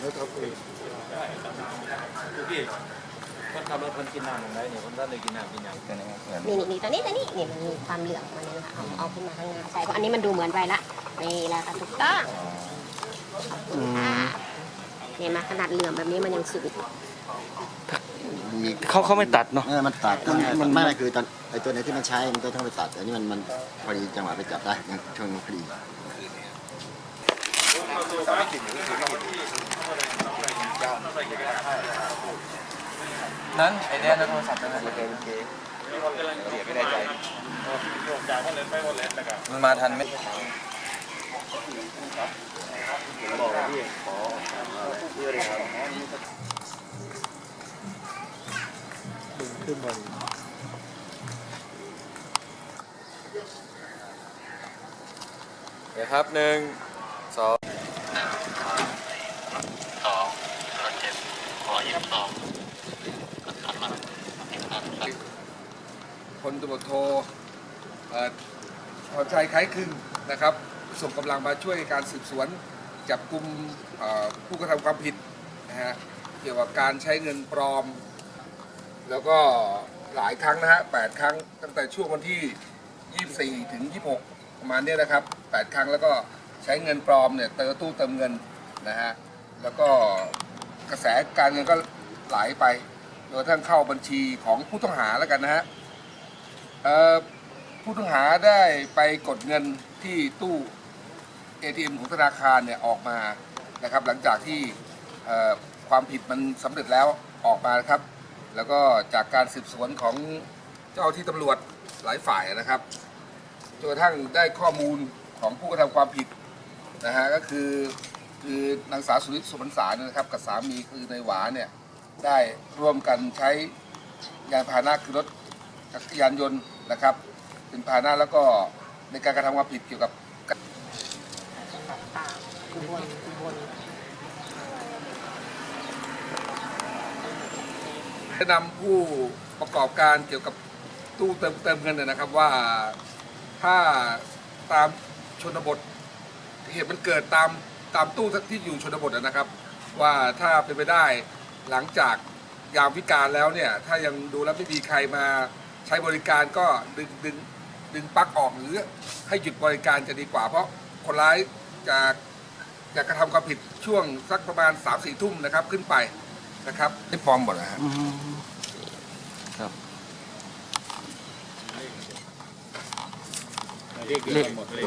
แล้วทำเองพี่คนขับรถคนกินน้ำผมได้เนี่ยคนท่านเลยกินน้ำกินอย่างกันนะครับนี่นี่นี่ตัวนี้ตัวนี้นี่มันมีความเหลืองมันนี่นะคะเอาเอาขึ้นมาข้างหน้าใช่เพราะอันนี้มันดูเหมือนไปละนี่แหละค่ะถูกต้องขอบคุณค่ะเนี่ยมาขนาดเหลืองแบบนี้มันยังสุกมีเขาเขาไม่ตัดเนาะเออมันตัดมันไม่ไม่คือตอนไอตัวไหนที่มันใช้มันก็ต้องไปตัดอันนี้มันมันพอดีจังหวะไปจับได้ช่วงพอดี นั้นไอเดียนั้นโทรศัพท์นั่นแหละโอเคโอเคเสียไม่ได้ใจมันมาทันไหมขึ้นมาเดี๋ยวครับหนึ่งสอง ลตำรวจโทเอ่อพรชัยคล้ายคลึงนะครับ ส่งกำลังมาช่วยการสืบสวน จับกลุ่มผู้กระทำความผิดนะฮะเกี่ยวกับการใช้เงินปลอม แล้วก็หลายครั้งนะฮะแปดครั้งตั้งแต่ช่วงวันที่ 24 ถึง 26 ประมาณเนี้ยนะครับ 8 ครั้งแล้วก็ใช้เงินปลอมเนี่ยเติมตู้เติมเงินนะฮะแล้วก็กระแสการเงินก็ไหลไปจนกระทั่งเข้าบัญชีของผู้ต้องหาแล้วกันนะฮะ ผู้ต้องหาได้ไปกดเงินที่ตู้ ATM ของธนาคารเนี่ยออกมานะครับ หลังจากที่ความผิดมันสำเร็จแล้วออกมาครับ แล้วก็จากการสืบสวนของเจ้าที่ตำรวจหลายฝ่ายนะครับจนกระทั่งได้ข้อมูลของผู้กระทำความผิดนะฮะก็คือคือนางสาวสุริศสุพรรษาเนี่ยนะครับกับสามีคือในหวาเนี่ยได้ร่วมกันใช้ยานพาหนะคือรถ จักรยานยนต์นะครับ เป็นพาหนะแล้วก็ในการกระทำความผิดเกี่ยวกับแนะนำผู้ประกอบการเกี่ยวกับตู้เติมเติมเงินเนยนะครับว่าถ้าตามชนบทเหตุมันเกิดตามตามตู้ที่อยู่ชนบทนะครับ ว่าถ้าเป็นไปได้หลังจากยามวิการแล้วเนี่ย ถ้ายังดูแล้วไม่มีใครมา ใช้บริการก็ดึงดึงดึงปลั๊กออกหรือให้หยุดบริการจะดีกว่า เพราะคนร้ายจะจะกระทำความผิดช่วงสักประมาณ3ามสี่ทุ่มนะครับขึ้นไปนะครับไม่ปลอมหมดนะฮะเลข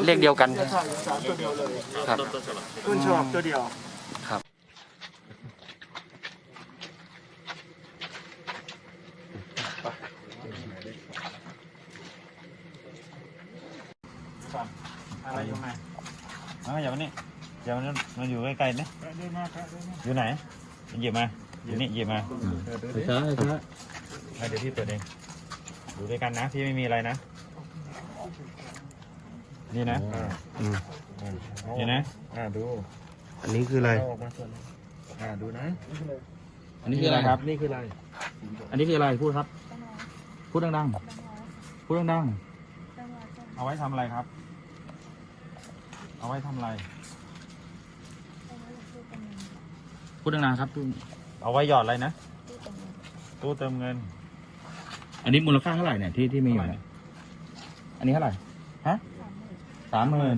เลขเดียวกันใช่สามตัวเดียวเลยครับต้นฉบับตัวเดียวอะไรอยู่ไหน อ่าอย่ามานี่อย่ามานี่มันอยู่ใกล้ๆนะอยู่ไหนหยิบมาอยู่นี่หยิบมาช้าช้าเดี๋ยวพี่เปิดเองดูด้วยกันนะพี่ไม่มีอะไรนะ นี่นะนี่นะอ่าดู อันนี้คืออะไรออกมาส่วนอ่าดูนะ อันนี้คืออะไรครับ นี่คืออะไร อันนี้คืออะไรพูดครับ พูดดังๆ พูดดังๆ เอาไว้ทำอะไรครับ เอาไว้ทำอะไร พูดดังๆครับพูดเอาไว้หยอดอะไรนะ ตู้เติมเงิน อันนี้มูลค่าเท่าไหร่เนี่ยที่ที่มีอยู่เนี่ยอันนี้เท่าไหร่ฮะสามหมื่น